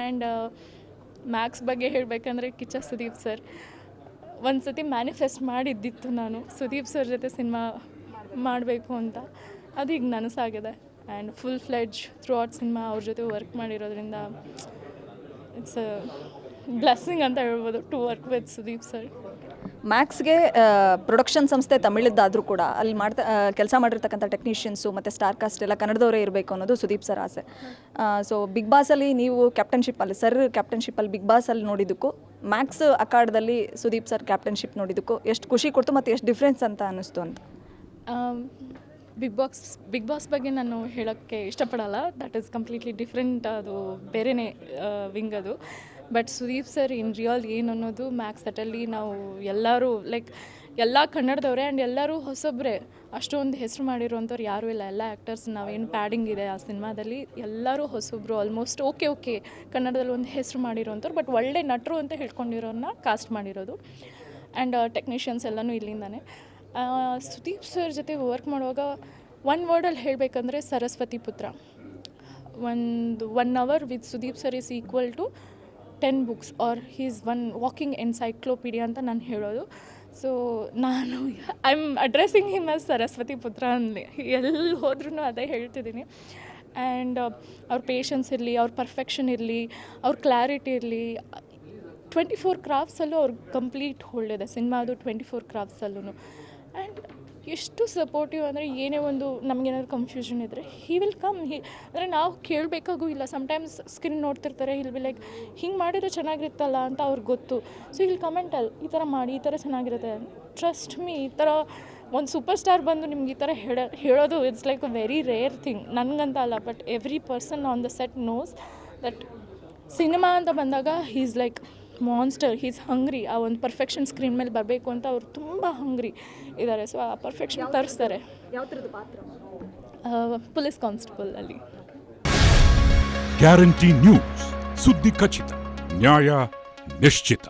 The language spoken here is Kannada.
ಆ್ಯಂಡ್ ಮ್ಯಾಕ್ಸ್ ಬಗ್ಗೆ ಹೇಳಬೇಕಂದ್ರೆ ಕಿಚ್ಚ ಸುದೀಪ್ ಸರ್. ಒಂದು ಸತಿ ಮ್ಯಾನಿಫೆಸ್ಟ್ ಮಾಡಿದ್ದಿತ್ತು ನಾನು. ಸುದೀಪ್ ಸರ್ ಜೊತೆ ಸಿನಿಮಾ ಮಾಡಬೇಕು ಅಂತ. ಅದು ಈಗ ನನಸಾಗಿದೆ. And full fledged throughout cinema ಅವ್ರ ಜೊತೆ ವರ್ಕ್ ಮಾಡಿರೋದ್ರಿಂದ ಇಟ್ಸ್ ಬ್ಲೆಸ್ಸಿಂಗ್ ಅಂತ ಹೇಳ್ಬೋದು to work with Sudeep sir. ಮ್ಯಾಕ್ಸ್ಗೆ production ಸಂಸ್ಥೆ ತಮಿಳದ್ದಾದರೂ ಕೂಡ ಅಲ್ಲಿ ಮಾಡ್ತಾ ಕೆಲಸ ಮಾಡಿರ್ತಕ್ಕಂಥ ಟೆಕ್ನಿಷಿಯನ್ಸು ಮತ್ತು ಸ್ಟಾರ್ ಕಾಸ್ಟ್ ಎಲ್ಲ ಕನ್ನಡದವರೇ ಇರಬೇಕು ಅನ್ನೋದು ಸುದೀಪ್ ಸರ್ ಆಸೆ. ಸೊ ಬಿಗ್ ಬಾಸಲ್ಲಿ ನೀವು ಕ್ಯಾಪ್ಟನ್ಶಿಪ್ಪಲ್ಲಿ ಸರ್ ಕ್ಯಾಪ್ಟನ್ಶಿಪ್ಪಲ್ಲಿ ಬಿಗ್ ಬಾಸಲ್ಲಿ ನೋಡಿದ್ದಕ್ಕೂ ಮ್ಯಾಕ್ಸ್ ಅಕಾಡದಲ್ಲಿ ಸುದೀಪ್ ಸರ್ ಕ್ಯಾಪ್ಟನ್ಶಿಪ್ ನೋಡಿದ್ದಕ್ಕೂ ಎಷ್ಟು ಖುಷಿ ಕೊಡ್ತು ಮತ್ತು ಎಷ್ಟು ಡಿಫ್ರೆನ್ಸ್ ಅಂತ ಅನ್ನಿಸ್ತು ಅಂತ? ಬಿಗ್ ಬಾಕ್ಸ್ ಬಿಗ್ ಬಾಸ್ ಬಗ್ಗೆ ನಾನು ಹೇಳೋಕ್ಕೆ ಇಷ್ಟಪಡಲ್ಲ. ದಟ್ ಈಸ್ ಕಂಪ್ಲೀಟ್ಲಿ ಡಿಫ್ರೆಂಟ್ ಅದು ಬೇರೆಯೇ ವಿಂಗ್ ಅದು. But Sudeep sir in real ಏನು ಅನ್ನೋದು ಮ್ಯಾಕ್ಸ್ ಅಟಲ್ಲಿ ನಾವು ಎಲ್ಲರೂ ಲೈಕ್ ಎಲ್ಲ ಕನ್ನಡದವ್ರೆ ಆ್ಯಂಡ್ ಎಲ್ಲರೂ ಹೊಸಬ್ರೆ. ಅಷ್ಟೊಂದು ಹೆಸರು ಮಾಡಿರುವಂಥವ್ರು ಯಾರೂ ಇಲ್ಲ. ಎಲ್ಲ ಆ್ಯಕ್ಟರ್ಸ್ ನಾವೇನು ಪ್ಯಾಡಿಂಗ್ ಇದೆ ಆ ಸಿನಿಮಾದಲ್ಲಿ, ಎಲ್ಲರೂ ಹೊಸಬ್ರು ಆಲ್ಮೋಸ್ಟ್ ಓಕೆ ಓಕೆ ಕನ್ನಡದಲ್ಲಿ ಒಂದು ಹೆಸರು ಮಾಡಿರುವಂಥವ್ರು ಬಟ್ ಒಳ್ಳೆ ನಟರು ಅಂತ ಹೇಳ್ಕೊಂಡಿರೋರನ್ನ ಕಾಸ್ಟ್ ಮಾಡಿರೋದು. ಆ್ಯಂಡ್ ಟೆಕ್ನಿಷಿಯನ್ಸ್ ಎಲ್ಲನೂ ಇಲ್ಲಿಂದಾನೆ. ಸುದೀಪ್ ಸರ್ ಜೊತೆ ವರ್ಕ್ ಮಾಡುವಾಗ ಒನ್ ವರ್ಡಲ್ಲಿ ಹೇಳಬೇಕಂದ್ರೆ, ಸರಸ್ವತಿ ಪುತ್ರ. ಒಂದು one hour with Sudeep sir is equal to ten books or he's one walking encyclopaedia ಅಂತ ನಾನು ಹೇಳೋದು. ಸೊ ನಾನು I am addressing him as Saraswati Putra ಅಂದೆ ಎಲ್ಲಿ ಹೋದ್ರೂ ಅದೇ ಹೇಳ್ತಿದ್ದೀನಿ. ಆ್ಯಂಡ್ ಅವ್ರ ಪೇಷನ್ಸ್ ಇರಲಿ, ಅವ್ರ ಪರ್ಫೆಕ್ಷನ್ ಇರಲಿ, ಅವ್ರ ಕ್ಲಾರಿಟಿ ಇರಲಿ ಟ್ವೆಂಟಿ ಫೋರ್ ಕ್ರಾಫ್ಟ್ಸಲ್ಲೂ ಅವ್ರಿಗೆ ಕಂಪ್ಲೀಟ್ ಹೋಲ್ಡ್ ಇದೆ ಸಿನಿಮಾದು ಟ್ವೆಂಟಿ ಫೋರ್ ಕ್ರಾಫ್ಟ್ಸಲ್ಲೂ ಆ್ಯಂಡ್ ಎಷ್ಟು ಸಪೋರ್ಟಿವ್ ಅಂದರೆ ಏನೇ ಒಂದು ನಮಗೇನಾದ್ರು ಕನ್ಫ್ಯೂಷನ್ ಇದ್ದರೆ ಹಿ ವಿಲ್ ಕಮ್ ಹಿ ಅಂದರೆ ನಾವು ಕೇಳಬೇಕಾಗೂ ಇಲ್ಲ. ಸಮಟೈಮ್ಸ್ ಸ್ಕ್ರೀನ್ ನೋಡ್ತಿರ್ತಾರೆ ಹಿಲ್ ಬಿ ಲೈಕ್ ಹಿಂಗೆ ಮಾಡಿದ್ರೆ ಚೆನ್ನಾಗಿರುತ್ತಲ್ಲ ಅಂತ ಅವ್ರಿಗೆ ಗೊತ್ತು. ಸೊ ಇಲ್ಲಿ ಕಮೆಂಟಲ್ಲಿ ಈ ಥರ ಮಾಡಿ, ಈ ಥರ ಚೆನ್ನಾಗಿರುತ್ತೆ. ಟ್ರಸ್ಟ್ ಮೀ ಈ ಥರ ಒಂದು ಸೂಪರ್ ಸ್ಟಾರ್ ಬಂದು ನಿಮ್ಗೆ ಈ ಥರ ಹೇಳೋ, ಹೇಳೋದು it's like a very rare thing ನನಗಂತ ಅಲ್ಲ but every person on the set knows that cinema ಅಂತ ಬಂದಾಗ he's like monster he's hungry ಆ ಒಂದು ಪರ್ಫೆಕ್ಷನ್ ಸ್ಕ್ರೀನ್ ಮೇಲೆ ಬರಬೇಕು ಅಂತ ಅವ್ರು ತುಂಬ ಹಂಗ್ರಿ ಇದ್ದಾರೆ ಸೊ ಆ ಪರ್ಫೆಕ್ಷನ್ ತರಿಸ್ತಾರೆ. ಯಾವ ಥರದ ಪಾತ್ರ ಪೊಲೀಸ್ ಕಾನ್ಸ್ಟೇಬಲ್ ಅಲ್ಲಿ. ಗ್ಯಾರಂಟಿ ನ್ಯೂಸ್ ಸುದ್ದಿ ಖಚಿತ ನ್ಯಾಯ ನಿಶ್ಚಿತ.